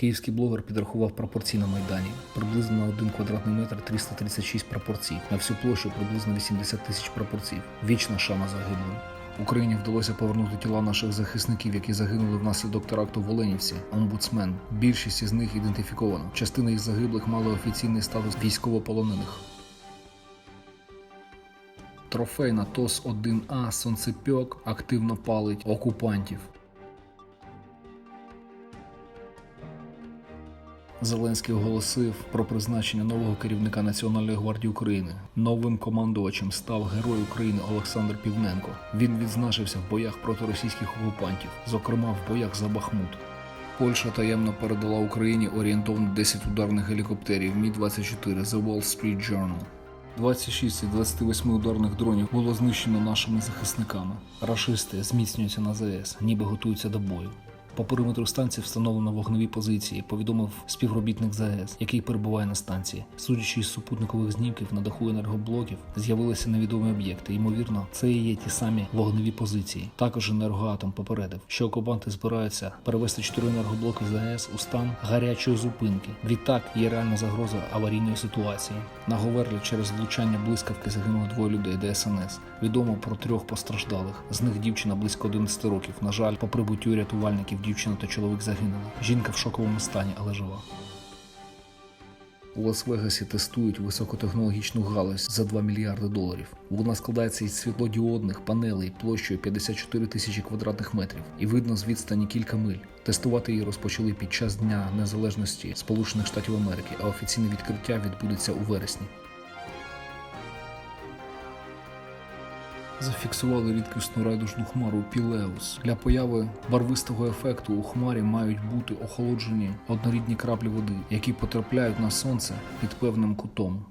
Київський блогер підрахував прапорці на Майдані. Приблизно на один квадратний метр 336 прапорців, на всю площу приблизно 80 тисяч прапорців. Вічна шана загиблим. Україні вдалося повернути тіла наших захисників, які загинули внаслідок теракту в Оленівці. Омбудсмен. Більшість із них ідентифіковано. Частина із загиблих мали офіційний статус військовополонених. Трофейна ТОС-1А Сонцепьок активно палить окупантів. Зеленський оголосив про призначення нового керівника Національної гвардії України. Новим командувачем став герой України Олександр Півненко. Він відзначився в боях проти російських окупантів, зокрема в боях за Бахмут. Польща таємно передала Україні орієнтовно 10 ударних гелікоптерів Мі-24 The Wall Street Journal. 26 із 28 ударних дронів було знищено нашими захисниками. Рашисти зміцнюються на ЗАЕС, ніби готуються до бою. По периметру станції встановлено вогневі позиції, повідомив співробітник ЗАЕС, який перебуває на станції. Судячи із супутникових знімків на даху енергоблоків, з'явилися невідомі об'єкти. Ймовірно, це і є ті самі вогневі позиції. Також енергоатом попередив, що окупанти збираються перевести чотири енергоблоки ЗАЕС у стан гарячої зупинки. Відтак є реальна загроза аварійної ситуації. На Говерлі через влучання блискавки загинуло двоє людей ДСНС. Відомо про трьох постраждалих. З них дівчина близько 11 років. На жаль, по прибуттю рятувальників дівчина та чоловік загинули. Жінка в шоковому стані, але жива. У Лас-Вегасі тестують високотехнологічну галузь за 2 мільярди доларів. Вона складається із світлодіодних панелей площею 54 тисячі квадратних метрів і видно з відстані кілька миль. Тестувати її розпочали під час Дня Незалежності Сполучених Штатів Америки, а офіційне відкриття відбудеться у вересні. Зафіксували рідкісну райдужну хмару Пілеус. Для появи барвистого ефекту у хмарі мають бути охолоджені однорідні краплі води, які потрапляють на сонце під певним кутом.